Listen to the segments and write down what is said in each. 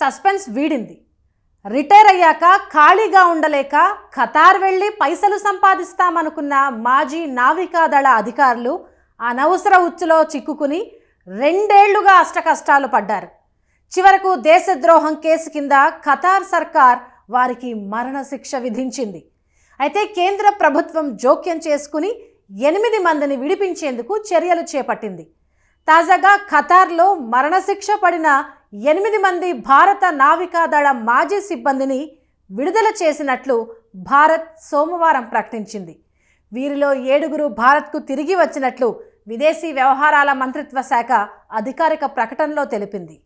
Suspense వీడింది. Retire అయ్యాక ఖాళీగా ఉండలేక ఖతార్ వెళ్ళి పైసలు సంపాదిస్తామనుకున్న మాజీ నావికాదళ అధికారులు అనవసర ఉచ్చులో చిక్కుకుని రెండేళ్ళుగా అష్టకష్టాలు పడ్డారు. చివరకు దేశద్రోహం కేసు కింద ఖతార్ సర్కార్ వారికి మరణశిక్ష విధించింది. అయితే కేంద్ర ప్రభుత్వం జోక్యం చేసుకుని ఎనిమిది మందిని విడిపించేందుకు చర్యలు చేపట్టింది. తాజాగా ఖతార్లో మరణశిక్ష పడిన ఎనిమిది మంది భారత నావికాదళ మాజీ సిబ్బందిని విడుదల చేసినట్లు భారత్ సోమవారం ప్రకటించింది. వీరిలో ఏడుగురు భారత్కు తిరిగి వచ్చినట్లు విదేశీ వ్యవహారాల మంత్రిత్వ శాఖ అధికారిక ప్రకటనలో తెలిపింది.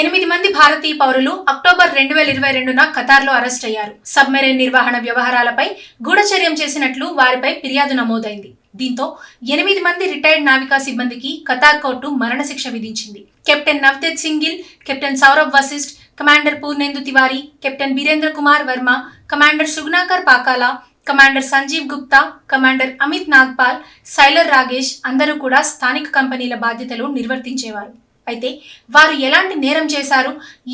ఎనిమిది మంది భారతీయ పౌరులు అక్టోబర్ రెండు వేల ఇరవై రెండున ఖతార్లో అరెస్ట్ అయ్యారు. సబ్మెరైన్ నిర్వహణ వ్యవహారాలపై గూఢచర్యం చేసినట్లు వారిపై ఫిర్యాదు నమోదైంది. దీంతో ఎనిమిది మంది రిటైర్డ్ నావికా సిబ్బందికి ఖతార్ కోర్టు మరణశిక్ష విధించింది. Captain Navtej single captain Saurabh Vashisht commander Purnendu Tiwari captain Birendra Kumar Verma commander Sugunakar Pakala commander Sanjeev Gupta commander Amit Nagpal sailor Ragesh అందరూ కూడా స్థానిక కంపెనీల బాధ్యతలు నిర్వర్తించేవారు. అయితే వారు ఎలాంటి నేరం చేశారు?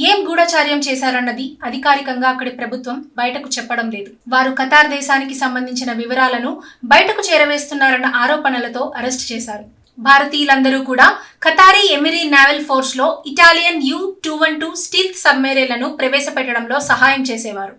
ఏం గూఢచార్యం చేశారన్నది అధికారికంగా అక్కడి ప్రభుత్వం బయటకు చెప్పడం లేదు. వారు ఖతార్ దేశానికి సంబంధించిన వివరాలను బయటకు చేరవేస్తున్నారన్న ఆరోపణలతో అరెస్ట్ చేశారు. భారతీయులందరూ కూడా Qatari Emiri naval ఫోర్స్లో Italian U two one two stealth సబ్మెరీన్లను ప్రవేశపెట్టడంలో సహాయం చేసేవారు.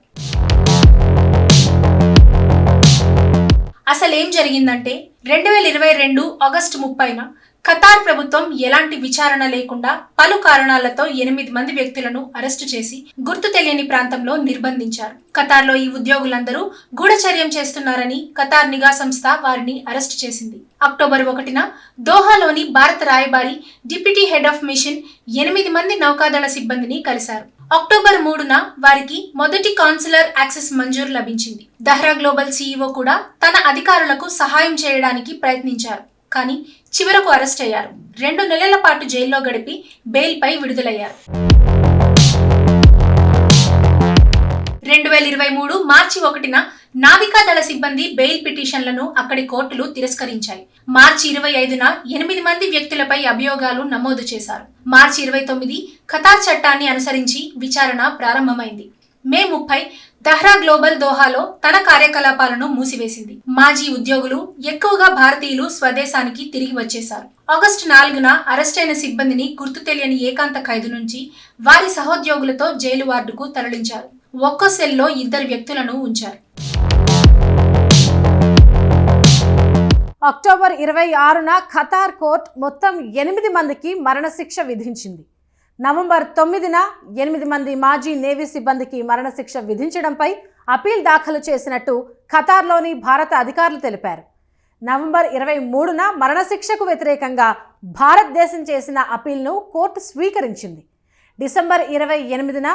అసలేం జరిగిందంటే రెండు వేల ఇరవై రెండు ఆగస్టు ముప్పైన ఖతార్ ప్రభుత్వం ఎలాంటి విచారణ లేకుండా పలు కారణాలతో ఎనిమిది మంది వ్యక్తులను అరెస్టు చేసి గుర్తు తెలియని ప్రాంతంలో నిర్బంధించారు. ఖతార్లో ఈ ఉద్యోగులందరూ గూఢచర్యం చేస్తున్నారని ఖతార్ నిఘా సంస్థ వారిని అరెస్టు చేసింది. అక్టోబర్ ఒకటిన దోహాలోని భారత రాయబారి డిప్యూటీ హెడ్ ఆఫ్ మిషన్ ఎనిమిది మంది నౌకాదళ సిబ్బందిని కలిశారు. అక్టోబర్ మూడున వారికి మొదటి కాన్సులర్ యాక్సెస్ మంజూరు లభించింది. దహ్రా గ్లోబల్ సీఈఓ కూడా తన అధికారులకు సహాయం చేయడానికి ప్రయత్నించారు కానీ చివరకు అరెస్ట్ అయ్యారు. రెండు నెలల పాటు జైల్లో గడిపి బెయిల్పై విడుదలయ్యారు. రెండు వేల ఇరవై మూడు మార్చి ఒకటిన నావికాదళ సిబ్బంది బెయిల్ పిటిషన్లను అక్కడి కోర్టులు తిరస్కరించాయి. మార్చి ఇరవై ఐదున ఎనిమిది మంది వ్యక్తులపై అభియోగాలు నమోదు చేశారు. మార్చి ఇరవై తొమ్మిది ఖతార్ చట్టాన్ని అనుసరించి విచారణ ప్రారంభమైంది. మే ముప్పై దహ్రా గ్లోబల్ దోహాలో తన కార్యకలాపాలను మూసివేసింది. మాజీ ఉద్యోగులు ఎక్కువగా భారతీయులు స్వదేశానికి తిరిగి వచ్చేశారు. ఆగస్టు నాలుగున అరెస్టైన సిబ్బందిని గుర్తు తెలియని ఏకాంత ఖైదు నుంచి వారి సహోద్యోగులతో జైలు వార్డుకు తరలించారు. ఒక్క సెల్లో ఇద్దరు వ్యక్తులను ఉంచారు. అక్టోబర్ ఇరవై ఆరున ఖతార్ కోర్ట్ మొత్తం ఎనిమిది మందికి మరణశిక్ష విధించింది. నవంబర్ తొమ్మిదిన ఎనిమిది మంది మాజీ నేవీ సిబ్బందికి మరణశిక్ష విధించడంపై అపీల్ దాఖలు చేసినట్టు ఖతార్లోని భారత అధికారులు తెలిపారు. నవంబర్ ఇరవై మూడున మరణశిక్షకు వ్యతిరేకంగా భారతదేశం చేసిన అపీల్ను కోర్టు స్వీకరించింది. డిసెంబర్ ఇరవై ఎనిమిదిన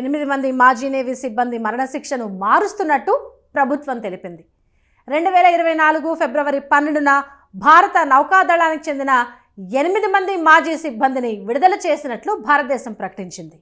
ఎనిమిది మంది మాజీ నేవీ సిబ్బంది మరణశిక్షను మారుస్తున్నట్టు ప్రభుత్వం తెలిపింది. రెండు వేల ఇరవై నాలుగు ఫిబ్రవరి పన్నెండున భారత నౌకాదళానికి చెందిన ఎనిమిది మంది మాజీ సిబ్బందిని విడుదల చేసినట్లు భారతదేశం ప్రకటించింది.